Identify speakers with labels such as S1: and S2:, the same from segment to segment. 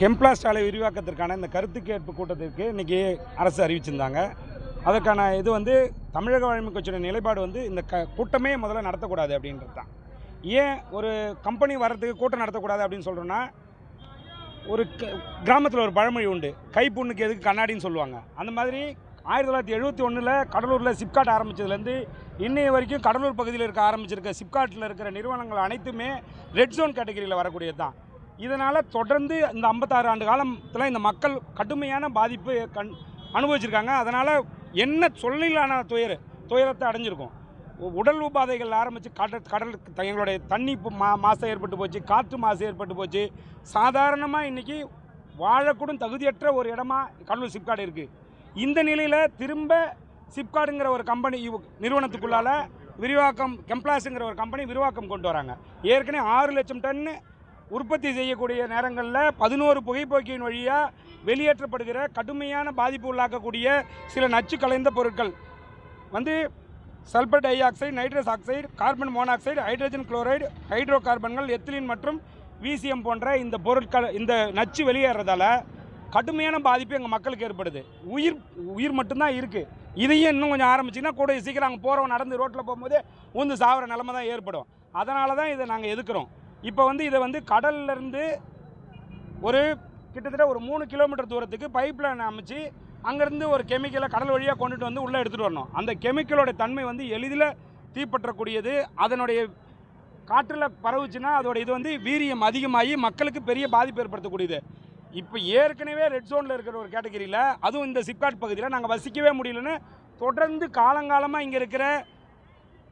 S1: கெம்ப்ளாஸ்ட் ஆலை விரிவாக்கத்திற்கான இந்த கருத்து கேட்பு கூட்டத்திற்கு இன்றைக்கி அரசு அறிவிச்சிருந்தாங்க. அதற்கான இது வந்து தமிழக வழமை கட்சியோட நிலைப்பாடு வந்து இந்த க கூட்டமே முதல்ல நடத்தக்கூடாது அப்படின்றது தான். ஏன் ஒரு கம்பெனி வர்றதுக்கு கூட்டம் நடத்தக்கூடாது அப்படின்னு சொல்கிறோன்னா ஒரு கிராமத்தில் ஒரு பழமொழி உண்டு. கைப்புண்ணுக்கு எதுக்கு கண்ணாடின்னு சொல்லுவாங்க. அந்த மாதிரி ஆயிரத்தி தொள்ளாயிரத்தி எழுபத்தி ஒன்றில் கடலூரில் சிப்காட் ஆரம்பித்ததுலேருந்து இன்றைய வரைக்கும் கடலூர் பகுதியில் இருக்க ஆரம்பிச்சிருக்க சிப்காட்டில் இருக்கிற நிறுவனங்கள் அனைத்துமே ரெட் ஜோன் கேட்டகரியில் வரக்கூடியது தான். இதனால் தொடர்ந்து இந்த ஐம்பத்தாறு ஆண்டு காலத்தில் இந்த மக்கள் கடுமையான பாதிப்பு கண் அனுபவிச்சிருக்காங்க. அதனால் என்ன சொல்லிலான துயர் துயரத்தை அடைஞ்சிருக்கும். உடல் உபாதைகள் ஆரம்பித்து கடல் கடலுக்கு எங்களுடைய தண்ணி இப்போ மா மாசு ஏற்பட்டு போச்சு காற்று மாசு ஏற்பட்டு போச்சு. சாதாரணமாக இன்றைக்கி வாழக்கூடும் தகுதியற்ற ஒரு இடமா கடலூர் சிப்காடு இருக்குது இந்த நிலையில் திரும்ப சிப்காடுங்கிற ஒரு கம்பெனி இவ்- நிறுவனத்துக்குள்ளால விரிவாக்கம் கெம்ப்ளாஸுங்கிற ஒரு கம்பெனி விரிவாக்கம் கொண்டு வராங்க. ஏற்கனவே ஆறு லட்சம் டன்னு உற்பத்தி செய்யக்கூடிய நேரங்களில் பதினோரு புகைப்போக்கியின் வழியாக வெளியேற்றப்படுகிற கடுமையான பாதிப்பு உள்ளாக்கக்கூடிய சில நச்சு கலைந்த பொருட்கள். வந்து sulphur dioxide nitrous oxide carbon monoxide hydrogen chloride hydro கார்பன்கள் எத்திலின் மற்றும் விசிஎம் போன்ற இந்த பொருட்கள் இந்த நச்சு வெளியேறதால கடுமையான பாதிப்பு எங்கள் மக்களுக்கு ஏற்படுது. உயிர் உயிர் மட்டும்தான் இருக்குது இதையும் இன்னும் கொஞ்சம் ஆரம்பிச்சிங்கன்னா கூட சீக்கிரம் அங்கே போகிறவங்க நடந்து ரோட்டில் போகும்போது உந்து சாவர நிலமை தான் ஏற்படும். அதனால தான் இதை நாங்கள் எதுக்குறோம்? இப்போ வந்து இதை வந்து கடல்லேருந்து ஒரு கிட்டத்தட்ட ஒரு மூணு கிலோமீட்டர் தூரத்துக்கு பைப் லைன் அமைச்சு அங்கேருந்து ஒரு கெமிக்கலை கடல் வழியாக கொண்டுட்டு வந்து உள்ளே எடுத்துகிட்டு வரணும். அந்த கெமிக்கலோட தன்மை வந்து எளிதில் தீப்பற்றக்கூடியது. அதனுடைய காற்றில் பரவுச்சுன்னா அதோட இது வந்து வீரியம் அதிகமாகி மக்களுக்கு பெரிய பாதிப்பு ஏற்படுத்தக்கூடியது. இப்போ ஏற்கனவே ரெட் ஜோனில் இருக்கிற ஒரு கேட்டகரியில் அதுவும் இந்த சிப்காட் பகுதியில் நாங்கள் வசிக்கவே முடியலன்னு தொடர்ந்து காலங்காலமாக இங்கே இருக்கிற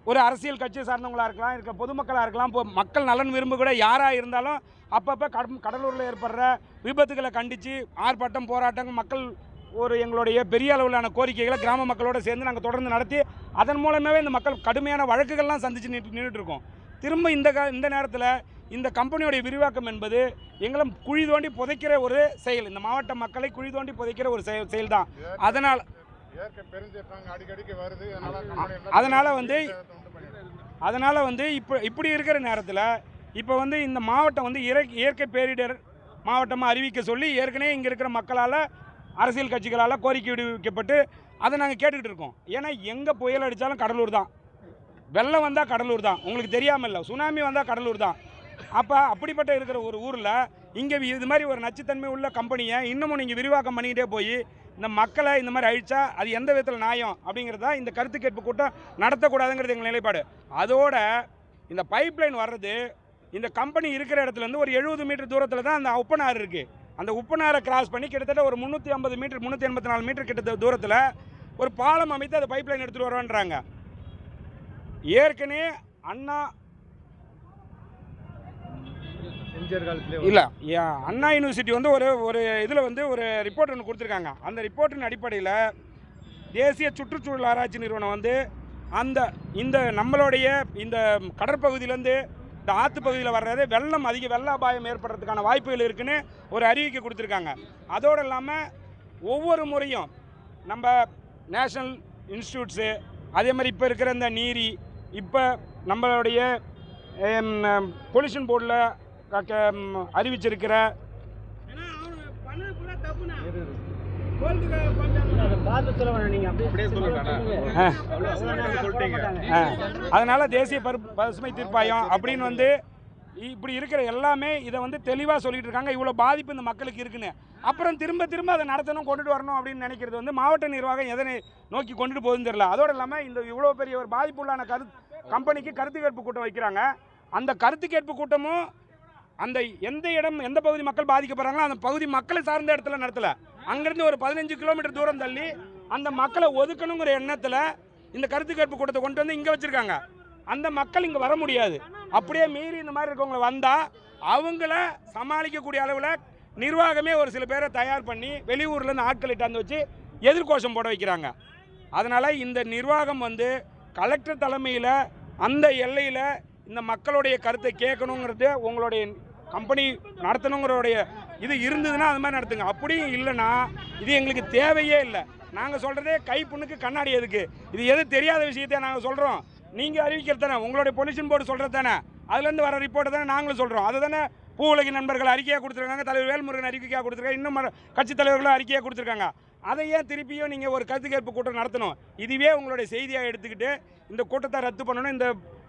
S1: ஒரு அரசியல் கட்சி சார்ந்தவங்களாக இருக்கலாம் இருக்க பொதுமக்களாக இருக்கலாம் இப்போ மக்கள் நலன் விரும்ப கூட யாராக இருந்தாலும் அப்பப்போ கட கடலூரில் ஏற்படுற விபத்துகளை கண்டித்து ஆர்ப்பாட்டம் போராட்டம் மக்கள் ஒரு எங்களுடைய பெரிய அளவிலான கோரிக்கைகளை கிராம மக்களோடு சேர்ந்து நாங்கள் தொடர்ந்து நடத்தி அதன் மூலமாகவே இந்த மக்கள் கடுமையான வழக்குகள்லாம் சந்தித்து நின்று நின்றுட்டு இருக்கோம். திரும்ப இந்த க இந்த நேரத்தில் இந்த கம்பெனியோடைய விரிவாக்கம் என்பது எங்களை குழி தோண்டி புதைக்கிற ஒரு செயல். இந்த மாவட்ட மக்களை குழி தோண்டி புதைக்கிற ஒரு செயல் செயல் தான் அதனால்
S2: அதனால
S1: வந்து. அதனால் வந்து இப்போ இப்படி இருக்கிற நேரத்தில் இப்போ வந்து இந்த மாவட்டம் வந்து இறை இயற்கை பேரிடர் மாவட்டமாக அறிவிக்க சொல்லி ஏற்கனவே இங்கே இருக்கிற மக்களால் அரசியல் கட்சிகளால் கோரிக்கை விடுவிக்கப்பட்டு அதை நாங்கள் கேட்டுக்கிட்டு இருக்கோம். ஏன்னா எங்கே புயல் அடித்தாலும் கடலூர் தான். வெள்ளம் வந்தால் கடலூர் தான். உங்களுக்கு தெரியாமல் இல்லை. சுனாமி வந்தால் கடலூர் தான். அப்போ அப்படிப்பட்ட இருக்கிற ஒரு ஊரில் இங்கே இது மாதிரி ஒரு நச்சுத்தன்மை உள்ள கம்பெனியை இன்னமும் நீங்கள் விரிவாக்கம் பண்ணிக்கிட்டே போய் இந்த மக்களை இந்த மாதிரி அழிச்சா அது எந்த விதத்தில் நியாயம் அப்படிங்கிறதா இந்த கருத்து கேட்பு கூட்டம் நடத்தக்கூடாதுங்கிறது எங்கள் நிலைப்பாடு. அதோட இந்த பைப்லைன் வர்றது இந்த கம்பெனி இருக்கிற இடத்துலேருந்து ஒரு எழுபது மீட்டர் தூரத்தில் தான் அந்த உப்பனாறு இருக்குது அந்த உப்பனாரை கிராஸ் பண்ணி கிட்டத்தட்ட ஒரு முந்நூற்றி ஐம்பது மீட்டர் முந்நூற்றி எண்பத்தி நாலு மீட்டர் கிட்ட தூரத்தில் ஒரு பாலம் அமைத்து அதை பைப்லைன் எடுத்துகிட்டு வரோன்றாங்க ஏற்கனவே அண்ணா
S2: எம்ஜிஆர் காலத்திலே
S1: இல்லை. அண்ணா யூனிவர்சிட்டி வந்து ஒரு ஒரு இதில் வந்து ஒரு ரிப்போர்ட் ஒன்று கொடுத்துருக்காங்க. அந்த ரிப்போர்ட்டின் அடிப்படையில் தேசிய சுற்றுச்சூழல் ஆராய்ச்சி நிறுவனம் வந்து அந்த இந்த நம்மளுடைய இந்த கடற்பகுதியிலேருந்து இந்த ஆற்று பகுதியில் வர்றது வெள்ளம் அதிக வெள்ள அபாயம் ஏற்படுறதுக்கான வாய்ப்புகள் இருக்குன்னு ஒரு அறிவிக்கை கொடுத்துருக்காங்க. அதோடு இல்லாமல் ஒவ்வொரு முறையும் நம்ம நேஷ்னல் இன்ஸ்டியூட்ஸு அதே மாதிரி இப்போ இருக்கிற இந்த நீரி இப்போ நம்மளுடைய பொல்யூஷன் போர்டில் அறிவிச்சிருக்கிற. அதனால தேசிய பசுமை தீர்ப்பாயம் அப்படின்னு வந்து இப்படி இருக்கிற எல்லாமே இதை வந்து தெளிவாக சொல்லிட்டு இருக்காங்க. இவ்வளோ பாதிப்பு இந்த மக்களுக்கு இருக்குன்னு. அப்புறம் திரும்ப திரும்ப அதை நடத்தணும் கொண்டுட்டு வரணும் அப்படின்னு நினைக்கிறது வந்து மாவட்ட நிர்வாகம் எதனை நோக்கி கொண்டுட்டு போகுதுன்னு தெரியல. அதோடு இல்லாமல் இந்த இவ்வளோ பெரிய ஒரு பாதிப்புள்ளான கரு கம்பெனிக்கு கருத்து கேட்பு கூட்டம் வைக்கிறாங்க. அந்த கருத்து கேட்பு கூட்டமும் அந்த எந்த இடம் எந்த பகுதி மக்கள் பாதிக்கப்படுறாங்களோ அந்த பகுதி மக்களை சார்ந்த இடத்துல நடத்தல. அங்கேருந்து ஒரு பதினஞ்சு கிலோமீட்டர் தூரம் தள்ளி அந்த மக்களை ஒதுக்கணுங்கிற எண்ணத்தில் இந்த கருத்து கேட்பு கூட்டத்தை கொண்டு வந்து இங்கே வச்சுருக்காங்க. அந்த மக்கள் இங்கே வர முடியாது. அப்படியே மீறி இந்த மாதிரி இருக்கவங்க வந்தால் அவங்கள சமாளிக்கக்கூடிய அளவில் நிர்வாகமே ஒரு சில பேரை தயார் பண்ணி வெளியூர்லேருந்து ஆட்களை இட்டாந்து வச்சு எதிர்கோஷம் போட வைக்கிறாங்க. அதனால் இந்த நிர்வாகம் வந்து கலெக்டர் தலைமையில் அந்த எல்லையில் இந்த மக்களுடைய கருத்தை கேட்கணுங்கிறது உங்களுடைய கம்பெனி நடத்தணுங்கிறோடைய இது இருந்ததுன்னா அது மாதிரி நடத்துங்க. அப்படியும் இல்லைன்னா இது எங்களுக்கு தேவையே இல்லை. நாங்கள் சொல்கிறதே கை புண்ணுக்கு கண்ணாடி எதுக்கு? இது எது தெரியாத விஷயத்தை நாங்கள் சொல்கிறோம் நீங்கள் அறிவிக்கிறது தானே. உங்களுடைய பொல்யூஷன் போர்டு சொல்கிறது தானே. அதுலேருந்து வர ரிப்போர்ட்டை தானே நாங்களும் சொல்கிறோம் அதை தானே பூ உலகி நண்பர்கள் அறிக்கையாக கொடுத்துருக்காங்க. தலைவர் வேல்முருகன் அறிக்கையாக கொடுத்துருக்காங்க. இன்னும் கட்சி தலைவர்களும் அறிக்கையாக கொடுத்துருக்காங்க. அதை ஏன் திருப்பியும் நீங்கள் ஒரு கருத்து கேட்பு கூட்டம் நடத்தணும்? இதுவே உங்களுடைய செய்தியாக எடுத்துக்கிட்டு இந்த கூட்டத்தை ரத்து பண்ணணும். இந்த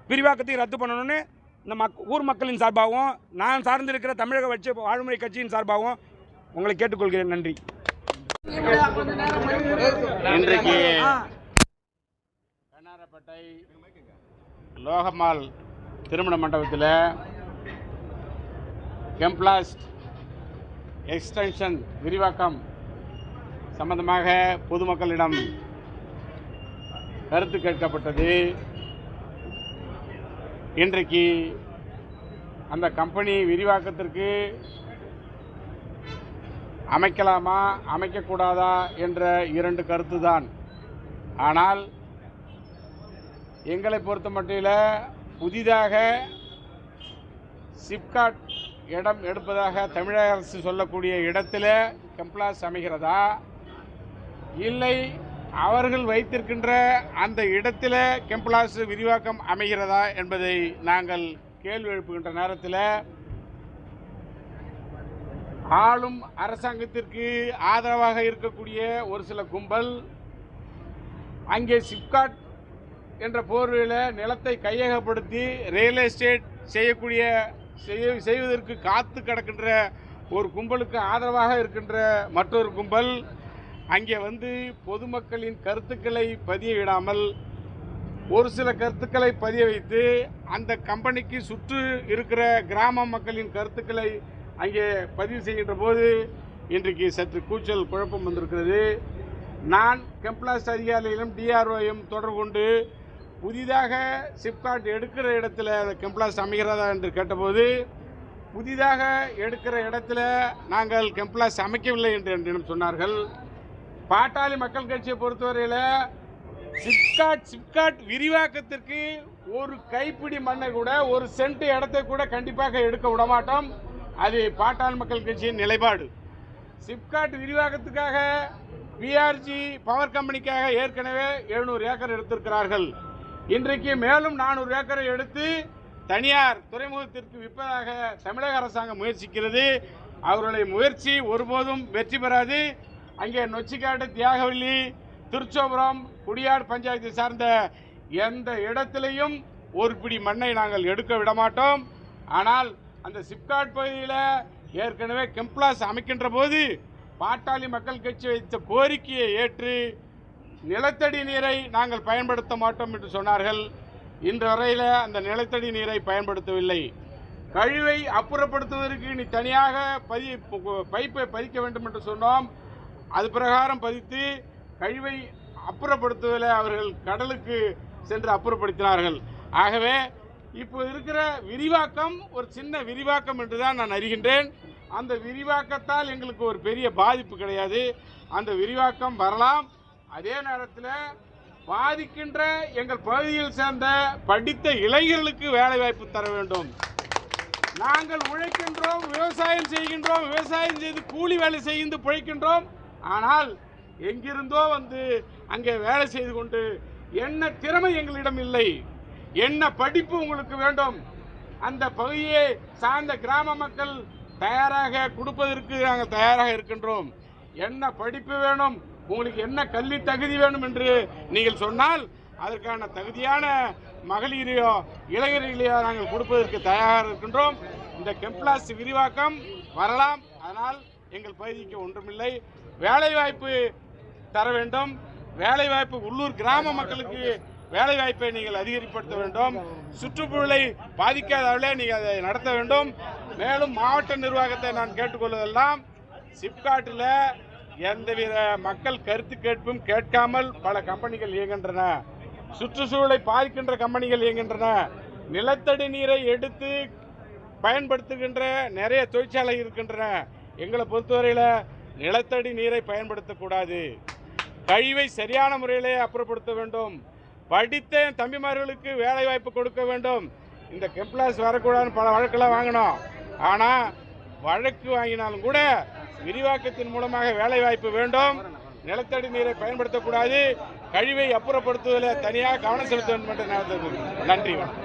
S1: விரிவாக்கத்தையும் ரத்து பண்ணணும்னு இந்த மக் ஊர் மக்களின் சார்பாகவும் நான் சார்ந்திருக்கிற தமிழக வட்சி வாழ்முறை கட்சியின் சார்பாகவும் உங்களை கேட்டுக்கொள்கிறேன். நன்றி.
S3: இன்றைக்கு கண்ணாரப்பேட்டை லோகமால் திருமண மண்டபத்தில் கெம்ப்ளாஸ்ட் எக்ஸ்டென்ஷன் விரிவாக்கம் சம்பந்தமாக பொதுமக்களிடம் கருத்து கேட்கப்பட்டது. இன்றைக்கு அந்த கம்பெனி விரிவாக்கத்திற்கு அமைக்கலாமா அமைக்கக்கூடாதா என்ற இரண்டு கருத்து தான் ஆனால் எங்களை பொறுத்த மட்டில் புதிதாக சிப்காட் இடம் எடுப்பதாக தமிழக அரசு சொல்லக்கூடிய இடத்துல கம்ப்ளாஸ் அமைகிறதா? இல்லை அவர்கள் வைத்திருக்கின்ற அந்த இடத்துல கெம்ப்ளாஸ் விரிவாக்கம் அமைகிறதா என்பதை நாங்கள் கேள்வி எழுப்புகின்ற நேரத்தில் ஆளும் அரசாங்கத்திற்கு ஆதரவாக இருக்கக்கூடிய ஒரு சில கும்பல் அங்கே சிப்காட் என்ற போர்வையில் நிலத்தை கையகப்படுத்தி ரியல் எஸ்டேட் செய்யக்கூடிய செய்ய செய்வதற்கு காத்து கிடக்கின்ற ஒரு கும்பலுக்கு ஆதரவாக இருக்கின்ற மற்றொரு கும்பல் அங்கே வந்து பொதுமக்களின் கருத்துக்களை பதியவிடாமல் ஒரு சில கருத்துக்களை பதிய வைத்து அந்த கம்பெனிக்கு சுற்று இருக்கிற கிராம மக்களின் கருத்துக்களை அங்கே பதிவு செய்கின்ற போது இன்றைக்கு சற்று கூச்சல் குழப்பம் வந்திருக்கிறது. நான் கெம்ப்ளாஸ்ட் அதிகாரிகளிடம் டிஆர்ஓயும் தொடர்பு கொண்டு புதிதாக சிப்காட் எடுக்கிற இடத்துல கெம்ப்ளாஸ்ட் அமைகிறதா என்று கேட்டபோது புதிதாக எடுக்கிற இடத்துல நாங்கள் கெம்ப்ளாஸ் அமைக்கவில்லை என்று என்னிடம் சொன்னார்கள். பாட்டாளி மக்கள் கட்சியை பொறுத்தவரையில் சிப்காட் சிப்காட் விரிவாக்கத்திற்கு ஒரு கைப்பிடி மண்ணை கூட ஒரு சென்ட் இடத்தை கூட கண்டிப்பாக எடுக்க விடமாட்டோம். அது பாட்டாளி மக்கள் கட்சியின் நிலைப்பாடு. சிப்காட் விரிவாக்கத்துக்காக பிஆர்ஜி பவர் கம்பெனிக்காக ஏற்கனவே எழுநூறு ஏக்கர் எடுத்திருக்கிறார்கள். இன்றைக்கு மேலும் நானூறு ஏக்கரை எடுத்து தனியார் துறைமுகத்திற்கு விற்பதாக தமிழக அரசாங்கம் முயற்சிக்கிறது. அவர்களுடைய முயற்சி ஒருபோதும் வெற்றி பெறாது. அங்கே நொச்சிக்காடு தியாகவல்லி திருச்சோபுரம் குடியாடு பஞ்சாயத்தை சார்ந்த எந்த இடத்திலையும் ஒரு பிடி மண்ணை நாங்கள் எடுக்க விட மாட்டோம் ஆனால் அந்த சிப்காட் பகுதியில் ஏற்கனவே கெம்ப்ளாஸ் அமைக்கின்ற போது பாட்டாளி மக்கள் கட்சி வைத்த கோரிக்கையை ஏற்று நிலத்தடி நீரை நாங்கள் பயன்படுத்த மாட்டோம் என்று சொன்னார்கள். இன்று வரையில் அந்த நிலத்தடி நீரை பயன்படுத்தவில்லை. கழிவை அப்புறப்படுத்துவதற்கு நீ தனியாக பதி பைப்பை பதிக்க வேண்டும் என்று சொன்னோம். அது பிரகாரம் பதித்து கழிவை அப்புறப்படுத்துவதில் அவர்கள் கடலுக்கு சென்று அப்புறப்படுத்தினார்கள். ஆகவே இப்போ இருக்கிற விரிவாக்கம் ஒரு சின்ன விரிவாக்கம் என்று தான் நான் அறிகின்றேன். அந்த விரிவாக்கத்தால் எங்களுக்கு ஒரு பெரிய பாதிப்பு கிடையாது. அந்த விரிவாக்கம் வரலாம். அதே நேரத்தில் பாதிக்கின்ற எங்கள் பகுதியில் சேர்ந்த படித்த இளைஞர்களுக்கு வேலை வாய்ப்பு தர வேண்டும். நாங்கள் உழைக்கின்றோம் விவசாயம் செய்கின்றோம் விவசாயம் செய்து கூலி வேலை செய்து பிழைக்கின்றோம். ஆனால் எங்கிருந்தோ வந்து அங்கே வேலை செய்து கொண்டு என்ன திறமை எங்களிடம் இல்லை என்ன படிப்பு உங்களுக்கு வேண்டும் அந்த பகுதியை சார்ந்த கிராம மக்கள் தயாராக கொடுப்பதற்கு நாங்கள் தயாராக இருக்கின்றோம். என்ன படிப்பு வேணும் உங்களுக்கு என்ன கல்வி தகுதி வேணும் என்று நீங்கள் சொன்னால் அதற்கான தகுதியான மகளிரையோ இளைஞர்களையோ நாங்கள் கொடுப்பதற்கு தயாராக இருக்கின்றோம். இந்த கெம்ப்ளாஸ் விரிவாக்கம் வரலாம் அதனால் எங்கள் பகுதிக்கு ஒன்றுமில்லை. வேலைவாய்ப்பு தர வேண்டும். வேலைவாய்ப்பு உள்ளூர் கிராம மக்களுக்கு வேலைவாய்ப்பை நீங்கள் அதிகரிப்படுத்த வேண்டும். சுற்றுச்சூழலை பாதிக்காத அளவில் நீங்கள் அதை நடத்த வேண்டும். மேலும் மாவட்ட நிர்வாகத்தை நான் கேட்டுக்கொள்வதெல்லாம் சிப்காட்டில் எந்தவித மக்கள் கருத்து கேட்பும் கேட்காமல் பல கம்பெனிகள் இயங்குகின்றன. சுற்றுச்சூழலை பாதிக்கின்ற கம்பெனிகள் இயங்குகின்றன. நிலத்தடி நீரை எடுத்து பயன்படுத்துகின்ற நிறைய தொழிற்சாலை இருக்கின்றன. எங்களை பொறுத்தவரையில் நிலத்தடி நீரை பயன்படுத்தக்கூடாது கழிவை சரியான முறையிலே அப்புறப்படுத்த வேண்டும். படித்த என் தம்பிமார்களுக்கு வேலை வாய்ப்பு கொடுக்க வேண்டும். இந்த கெம்ப்ளாஸ் வரக்கூடாதுன்னு பல வழக்கெல்லாம் வாங்கினோம். ஆனால் வழக்கு வாங்கினாலும் கூட விரிவாக்கத்தின் மூலமாக வேலை வாய்ப்பு வேண்டும். நிலத்தடி நீரை பயன்படுத்தக்கூடாது கழிவை அப்புறப்படுத்துவதில் தனியாக கவனம் செலுத்த வேண்டும் என்று நான் நன்றி வணக்கம்.